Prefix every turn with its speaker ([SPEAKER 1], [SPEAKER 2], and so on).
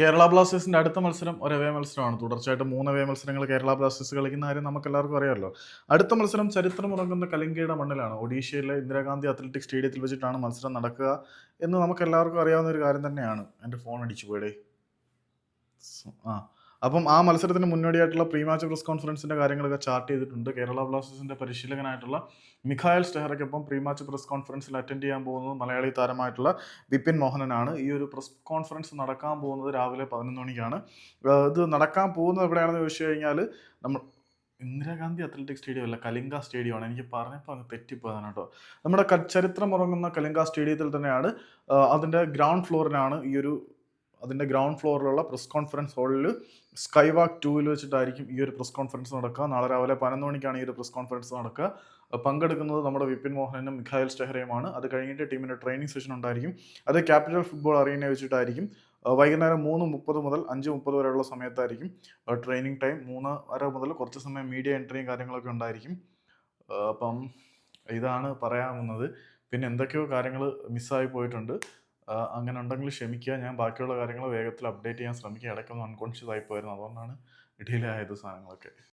[SPEAKER 1] കേരള ബ്ലാസ്റ്റേഴ്സിന്റെ അടുത്ത മത്സരം ഒരവേ മത്സരമാണ്. തുടർച്ചയായിട്ട് മൂന്ന് അവേ മത്സരങ്ങൾ കേരള ബ്ലാസ്റ്റേഴ്സ് കളിക്കുന്ന കാര്യം നമുക്ക് എല്ലാവർക്കും അറിയാമല്ലോ. അടുത്ത മത്സരം ചരിത്രമുറങ്ങുന്ന കലിംഗയുടെ മണ്ണിലാണ്. ഒഡീഷയിലെ ഇന്ദിരാഗാന്ധി അത്ലറ്റിക് സ്റ്റേഡിയത്തിൽ വെച്ചിട്ടാണ് മത്സരം നടക്കുക എന്ന് നമുക്ക് എല്ലാവർക്കും അറിയാവുന്ന ഒരു കാര്യം തന്നെയാണ്. എന്റെ ഫോൺ അടിച്ചു പോയടേ. ആ. അപ്പം ആ മത്സരത്തിന് മുന്നോടിയായിട്ടുള്ള പ്രീ മാച്ച് പ്രസ് കോൺഫറൻസിന്റെ കാര്യങ്ങളൊക്കെ ചാർട്ട് ചെയ്തിട്ടുണ്ട്. കേരള ബ്ലാസ്റ്റേഴ്സിന്റെ പരിശീലകനായിട്ടുള്ള മിഖായൽ സ്റ്റെഹറയ്ക്കൊപ്പം പ്രീ മാച്ച് പ്രസ് കോൺഫറൻസിൽ അറ്റൻഡ് ചെയ്യാൻ പോകുന്നത് മലയാളി താരമായിട്ടുള്ള വിപിൻ മോഹനനാണ്. ഈ ഒരു പ്രസ് കോൺഫറൻസ് നടക്കാൻ പോകുന്നത് രാവിലെ പതിനൊന്ന് മണിക്കാണ്. ഇത് നടക്കാൻ പോകുന്നത് എവിടെയാണെന്ന് ചോദിച്ചു കഴിഞ്ഞാൽ നമ്മൾ ഇന്ദിരാഗാന്ധി അത്ലറ്റിക് സ്റ്റേഡിയം അല്ല കലിംഗ സ്റ്റേഡിയമാണ്. എനിക്ക് പറഞ്ഞപ്പോൾ അങ്ങ് തെറ്റിപ്പോയതാണ് കേട്ടോ. നമ്മുടെ ചരിത്രം ഉറങ്ങുന്ന കലിംഗ സ്റ്റേഡിയത്തിൽ തന്നെയാണ് അതിന്റെ ഗ്രൗണ്ട് ഫ്ലോറിനാണ് ഈ ഒരു അതിന്റെ ഗ്രൗണ്ട് ഫ്ലോറിലുള്ള പ്രസ് കോൺഫറൻസ് ഹാളിൽ സ്കൈ വാക്ക് ടൂവിൽ വെച്ചിട്ടായിരിക്കും ഈ ഒരു പ്രസ് കോൺഫറൻസ് നടക്കുക. നാളെ രാവിലെ പതിനൊന്ന് മണിക്കാണ് ഈ ഒരു പ്രസ് കോൺഫറൻസ് നടക്കുക. പങ്കെടുക്കുന്നത് നമ്മുടെ വിപിൻ മോഹനനും മിഖായൽ സ്റ്റെഹറയുമാണ് അത് കഴിഞ്ഞിട്ട് ടീമിന്റെ ട്രെയിനിങ് സെഷൻ ഉണ്ടായിരിക്കും. അത് ക്യാപിറ്റൽ ഫുട്ബോൾ അറീന വെച്ചിട്ടായിരിക്കും. വൈകുന്നേരം മൂന്ന് മുപ്പത് മുതൽ അഞ്ച് മുപ്പത് വരെയുള്ള സമയത്തായിരിക്കും. ട്രെയിനിങ് ടൈം മൂന്ന് വരെ മുതൽ കുറച്ച് സമയം മീഡിയ എൻട്രിയും കാര്യങ്ങളൊക്കെ ഉണ്ടായിരിക്കും. അപ്പം ഇതാണ് പറയാവുന്നത്. പിന്നെ എന്തൊക്കെയോ കാര്യങ്ങൾ മിസ്സായി പോയിട്ടുണ്ട്. അങ്ങനെ ഉണ്ടെങ്കിൽ ക്ഷമിക്കുക. ഞാൻ ബാക്കിയുള്ള കാര്യങ്ങൾ വേഗത്തിൽ അപ്ഡേറ്റ് ചെയ്യാൻ ശ്രമിക്കുക. ഇടയ്ക്കൊന്ന് അൺകോൺഷ്യസ് ആയി പോയിരുന്നു. അതുകൊണ്ടാണ് ഡിലേ സാധനങ്ങളൊക്കെ.